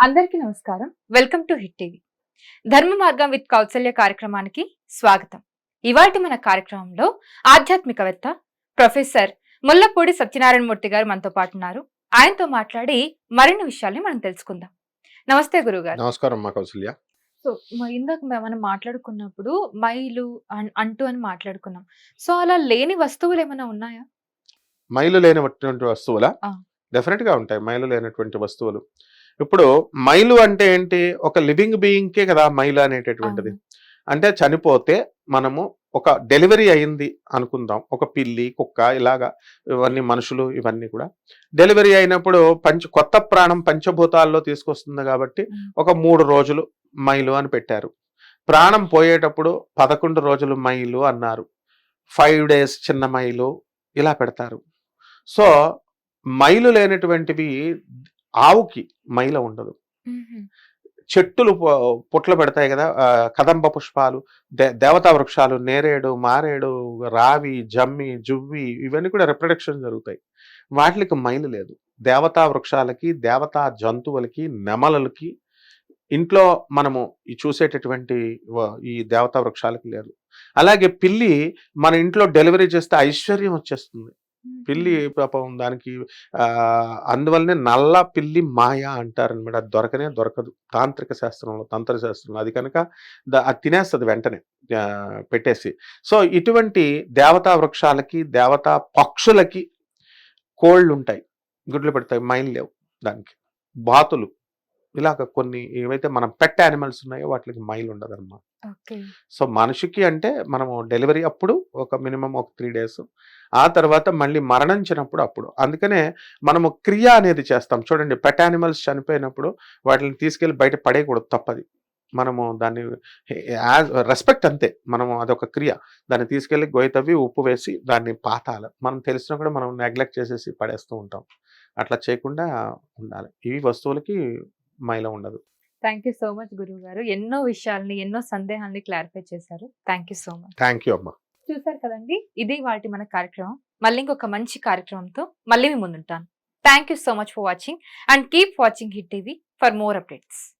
అందరికీ నమస్కారం. Welcome to hit TV. Dharma Margam with Kaushalya కార్యక్రమానికి స్వాగతం. ఇవాటి మన కార్యక్రమంలో ఆధ్యాత్మికవేత్త ప్రొఫెసర్ ముల్లపూడి సత్యనారాయణ మూర్తి గారు మనతో పాటు ఉన్నారు. ఆయనతో మాట్లాడి మరిన్ని విషయాల్ని మనం తెలుసుకుందాం. నమస్తే గురువు గారు నమస్కారం మా కౌసల్య. సో ఇందాక మనం మాట్లాడుకున్నప్పుడు మైలు అంటూ అని మాట్లాడుకున్నాం. సో అలా లేని వస్తువులు ఏమైనా ఉన్నాయా? మైలు లేనటువంటి వస్తువుల? ఆ. డెఫినెట్గా ఉంటాయి మైలు లేనటువంటి వస్తువులు. ఇప్పుడు మైలు అంటే ఏంటి? ఒక లివింగ్ బీయింగ్ కే కదా మైలు అనేటటువంటిది. అంటే చనిపోతే మనము ఒక డెలివరీ అయింది అనుకుందాం. ఒక పిల్లి కుక్క ఇలాగా ఇవన్నీ మనుషులు ఇవన్నీ కూడా. డెలివరీ అయినప్పుడు పంచ కొత్త ప్రాణం పంచభూతాల్లో తీసుకొస్తుంది కాబట్టి. ఒక మూడు రోజులు మైలు అని పెట్టారు. ప్రాణం పోయేటప్పుడు పదకొండు రోజులు మైలు అన్నారు. ఫైవ్ డేస్ చిన్న మైలు ఇలా పెడతారు. సో మైలు లేనటువంటివి ఆవుకి మైల ఉండదు. చెట్టులు పుట్లు పెడతాయి కదా కదంబ పుష్పాలు దే దేవతా వృక్షాలు నేరేడు మారేడు రావి జమ్మి జువ్వి ఇవన్నీ కూడా రిప్రొడక్షన్ జరుగుతాయి. వాటికి మైలు లేదు. దేవతా వృక్షాలకి దేవతా జంతువులకి నెమలలకి ఇంట్లో మనము ఈ చూసేటటువంటి ఈ దేవతా వృక్షాలకి లేదు. అలాగే పిల్లి మన ఇంట్లో డెలివరీ చేస్తే ఐశ్వర్యం వచ్చేస్తుంది. పిల్లి పాపం దానికి అందువల్లనే నల్ల పిల్లి మాయ అంటారు అనమాట అది దొరకనే దొరకదు. తాంత్రిక శాస్త్రంలో తంత్ర శాస్త్రంలో. అది కనుక ద- అది తినేస్తుంది వెంటనే. పెట్టేసి. సో ఇటువంటి దేవతా వృక్షాలకి దేవతా పక్షులకి కోళ్ళు ఉంటాయి గుడ్లు పెడతాయి. మైల్ లేవు దానికి. బాతులు. ఇలాగ కొన్ని ఏవైతే మనం పెట్ యానిమల్స్ ఉన్నాయో వాటికి మైల్ ఉండదు ఓకే. సో మనిషికి అంటే మనము డెలివరీ అప్పుడు ఒక మినిమం ఒక త్రీ డేస్ ఆ తర్వాత మళ్ళీ మరణించినప్పుడు అప్పుడు. అందుకనే మనము క్రియ అనేది చేస్తాం. చూడండి పెట్ యానిమల్స్ చనిపోయినప్పుడు వాటిని తీసుకెళ్ళి బయట పడేయకూడదు తప్పది. మనము దాన్ని రెస్పెక్ట్ అంతే. మనము అదొక క్రియ. దాన్ని తీసుకెళ్ళి గొయ్యి తవ్వి ఉప్పు వేసి దాన్ని పాతాలి. మనం తెలిసినా కూడా మనం నెగ్లెక్ట్ చేసేసి పడేస్తూ ఉంటాం. అట్లా చేయకుండా ఉండాలి. ఈ వస్తువులకి మైల ఉండదు. థ్యాంక్ యూ సో మచ్ గురువు గారు ఎన్నో విషయాల్ని ఎన్నో సందేహాల్ని క్లారిఫై చేశారు. Thank you so much. Thank you అమ్మా. చూసారు కదండి? ఇది వాటి మన కార్యక్రమం. మళ్ళీ ఇంకొక మంచి కార్యక్రమంతో మళ్ళీ మీ ముందుంటాను. Thank you so much for watching and keep watching hit TV for more updates.